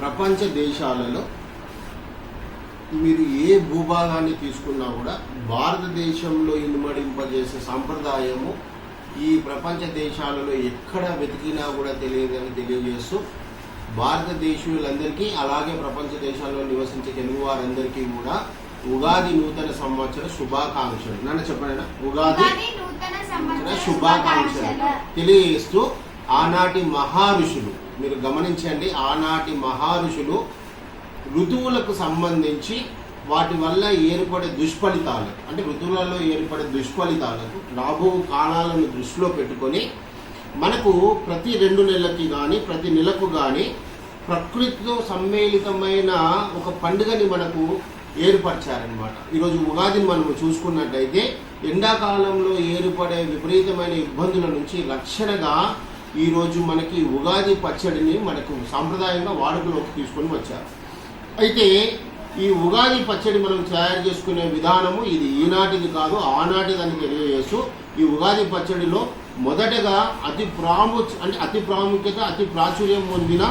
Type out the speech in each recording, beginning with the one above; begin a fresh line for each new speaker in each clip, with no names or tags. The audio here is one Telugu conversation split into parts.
ప్రపంచ దేశాలలో మీరు ఏ భూభాగాన్ని తీసుకున్నా కూడా భారతదేశంలో ఇనుమడింపజేసే సాంప్రదాయము ఈ ప్రపంచ దేశాలలో ఎక్కడ వెతికినా కూడా తెలియదని తెలియజేస్తూ భారతదేశీయులందరికీ అలాగే ప్రపంచ దేశాల్లో నివసించే తెలుగు వారందరికీ కూడా ఉగాది నూతన సంవత్సర శుభాకాంక్షలు. నన్ను చెప్పండి ఉగాది శుభాకాంక్షలు
శుభాకాంక్షలు.
తెలియజేస్తూ ఆనాటి మహారుషులు మీరు గమనించండి ఆనాటి మహారుషులు ఋతువులకు సంబంధించి వాటి వల్ల ఏర్పడే దుష్ఫలితాలు అంటే ఋతువులలో ఏర్పడే దుష్ఫలితాలకు రాబో కాలాలను దృష్టిలో పెట్టుకొని మనకు ప్రతి రెండు నెలలకి కానీ ప్రతి నెలకు కానీ ప్రకృతితో సమ్మేళితమైన ఒక పండుగని మనకు ఏర్పరిచారనమాట ఈరోజు ఉగాదిని మనం చూసుకున్నట్టయితే ఎండాకాలంలో ఏర్పడే విపరీతమైన ఇబ్బందుల నుంచి రక్షణగా ఈరోజు మనకి ఉగాది పచ్చడిని మనకు సాంప్రదాయంగా వాడుకలోకి తీసుకొని వచ్చారు. అయితే ఈ ఉగాది పచ్చడి మనం తయారు చేసుకునే విధానము ఇది ఈనాటిది కాదు ఆనాటిది అని తెలియజేస్తూ ఈ ఉగాది పచ్చడిలో మొదటగా అతి ప్రాము అంటే అతి ప్రాముఖ్యత అతి ప్రాచుర్యం పొందిన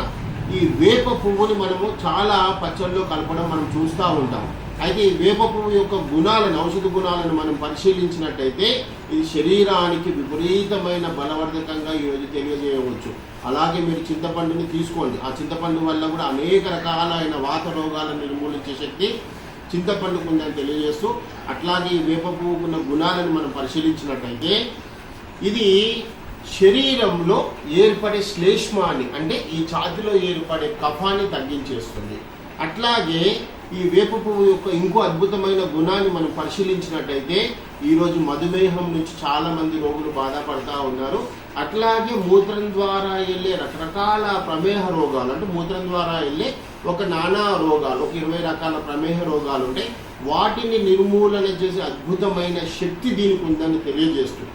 ఈ వేప పువ్వుని మనము చాలా పచ్చడిలో కలపడం మనం చూస్తూ ఉంటాం. అయితే ఈ వేప పువ్వు యొక్క గుణాలను ఔషధ గుణాలను మనం పరిశీలించినట్టయితే ఇది శరీరానికి విపరీతమైన బలవర్ధకంగా ఈరోజు తెలియజేయవచ్చు. అలాగే మీరు చింతపండుని తీసుకోండి. ఆ చింతపండు వల్ల కూడా అనేక రకాలైన వాత రోగాలను నిర్మూలించే శక్తి చింతపండుకు ఉందని తెలియజేస్తూ అట్లాగే ఈ వేప పువ్వుకున్న గుణాలను మనం పరిశీలించినట్టయితే ఇది శరీరంలో ఏర్పడే శ్లేష్మాన్ని అంటే ఈ ఛాతిలో ఏర్పడే కఫాన్ని తగ్గించేస్తుంది. అట్లాగే ఈ వేప పువ్వు యొక్క ఇంకో అద్భుతమైన గుణాన్ని మనం పరిశీలించినట్టయితే ఈరోజు మధుమేహం నుంచి చాలా మంది రోగులు బాధపడతా ఉన్నారు. అట్లాగే మూత్రం ద్వారా వెళ్ళే రకరకాల ప్రమేహ రోగాలు అంటే మూత్రం ద్వారా వెళ్ళే ఒక నానా రోగాలు ఒక ఇరవై రకాల ప్రమేహ రోగాలు ఉంటాయి. వాటిని నిర్మూలన చేసే అద్భుతమైన శక్తి దీనికి ఉందని తెలియజేస్తుంది.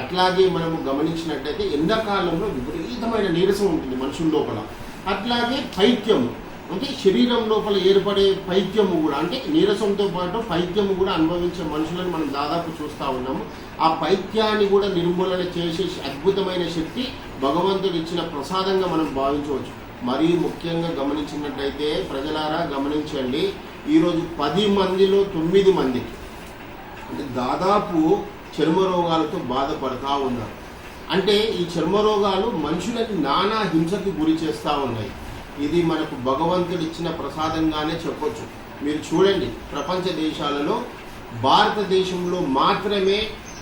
అట్లాగే మనము గమనించినట్టయితే ఎండాకాలంలో విపరీతమైన నీరసం ఉంటుంది మనుషుల లోపల. అట్లాగే పైత్యము అంటే శరీరం లోపల ఏర్పడే పైత్యము కూడా అంటే నీరసంతో పాటు పైత్యము కూడా అనుభవించే మనుషులను మనం దాదాపు చూస్తూ ఉన్నాము. ఆ పైత్యాన్ని కూడా నిర్మూలన చేసే అద్భుతమైన శక్తి భగవంతుడు ఇచ్చిన ప్రసాదంగా మనం భావించవచ్చు. మరీ ముఖ్యంగా గమనించినట్టయితే ప్రజలారా గమనించండి. ఈరోజు పది మందిలో తొమ్మిది మందికి అంటే దాదాపు చర్మ రోగాలతో బాధపడతా ఉన్నారు. అంటే ఈ చర్మ రోగాలు మనుషులకి నానా హింసకి గురి చేస్తూ ఉన్నాయి. ఇది మనకు భగవంతుడు ఇచ్చిన ప్రసాదంగానే చెప్పొచ్చు. మీరు చూడండి ప్రపంచ దేశాలలో భారతదేశంలో మాత్రమే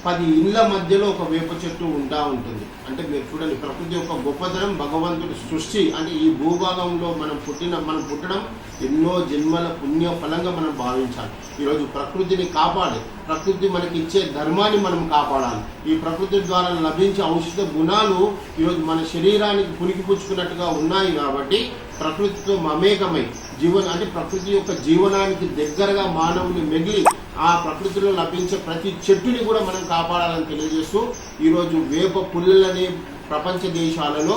పది ఇళ్ళ మధ్యలో ఒక వేప చెట్టు ఉంటా ఉంటుంది. అంటే మీరు చూడండి ప్రకృతి యొక్క గొప్పతనం భగవంతుడి సృష్టి అంటే ఈ భూభాగంలో మనం పుట్టిన మనం పుట్టడం ఎన్నో జన్మల పుణ్య ఫలంగా మనం భావించాలి. ఈరోజు ప్రకృతిని కాపాడి ప్రకృతి మనకి ఇచ్చే ధర్మాన్ని మనం కాపాడాలి. ఈ ప్రకృతి ద్వారా లభించే ఔషధ గుణాలు ఈరోజు మన శరీరానికి పుణికిపుచ్చుకున్నట్టుగా ఉన్నాయి కాబట్టి ప్రకృతితో మమేకమై జీవన అంటే ప్రకృతి యొక్క జీవనానికి దగ్గరగా మానవుని మిగిలి ఆ ప్రకృతిలో లభించే ప్రతి చెట్టుని కూడా మనం కాపాడాలని తెలియజేస్తూ ఈరోజు వేప పుల్లలని ప్రపంచ దేశాలలో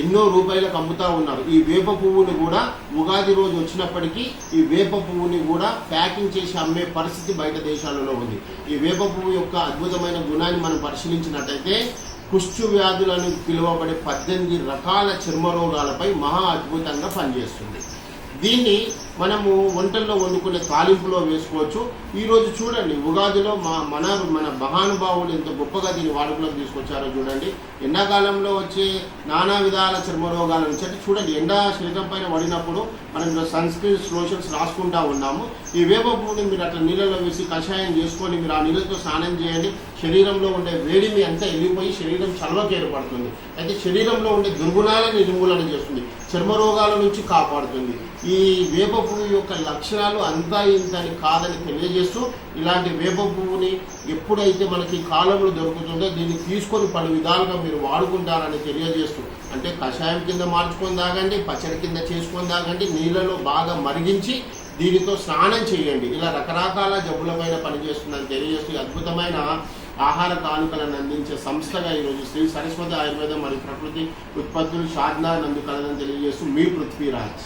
ఎన్నో రూపాయలకు అమ్ముతా ఉన్నారు. ఈ వేప పువ్వుని కూడా ఉగాది రోజు వచ్చినప్పటికీ ఈ వేప పువ్వుని కూడా ప్యాకింగ్ చేసి అమ్మే పరిస్థితి బయట దేశాలలో ఉంది. ఈ వేప పువ్వు యొక్క అద్భుతమైన గుణాన్ని మనం పరిశీలించినట్టయితే కుష్ఠు వ్యాధులను పిలువబడే పద్దెనిమిది రకాల చర్మ రోగాలపై మహా అద్భుతంగా పనిచేస్తుంది. దీన్ని మనము వంటల్లో వండుకునే తాలింపులో వేసుకోవచ్చు. ఈరోజు చూడండి ఉగాదిలో మా మన మన మహానుభావులు ఎంత గొప్పగా దీన్ని వాడుకలోకి తీసుకొచ్చారో చూడండి. ఎండాకాలంలో వచ్చే నానా విధాల చర్మ రోగాల నుంచి అంటే చూడండి ఎండా శరీరం పైన పడినప్పుడు మనం సన్ స్క్రీన్ లోషన్స్ రాసుకుంటా ఉన్నాము. ఈ వేప పువ్వుని మీరు అట్లా నీళ్ళలో వేసి కషాయం చేసుకొని మీరు ఆ నీళ్ళతో స్నానం చేయండి. శరీరంలో ఉండే వేడిమి అంతా వెళ్ళిపోయి శరీరం చలవకి ఏర్పడుతుంది. అయితే శరీరంలో ఉండే దుర్గుణాలను నిర్మూలన చేస్తుంది. చర్మ రోగాల నుంచి కాపాడుతుంది. ఈ వేప పువ్వు యొక్క లక్షణాలు అంతా ఇంత అని కాదని తెలియజేస్తూ ఇలాంటి వేప పువ్వుని ఎప్పుడైతే మనకి కాలంలో దొరుకుతుందో దీన్ని తీసుకొని పలు విధాలుగా మీరు వాడుకుంటారని తెలియజేస్తూ అంటే కషాయం కింద మార్చుకొని తాగండి పచ్చడి కింద చేసుకొని తాగండి నీళ్ళలో బాగా మరిగించి దీనితో స్నానం చేయండి. ఇలా రకరకాల జబ్బులపైన పనిచేస్తుందని తెలియజేస్తూ అద్భుతమైన ఆహార కానుకలను అందించే సంస్థగా ఈరోజు శ్రీ సరస్వతి ఆయుర్వేదం మరియు ప్రకృతి ఉత్పత్తులు షాద్నా నందు కలదని తెలియజేస్తూ మీ పృథ్వీరాజ్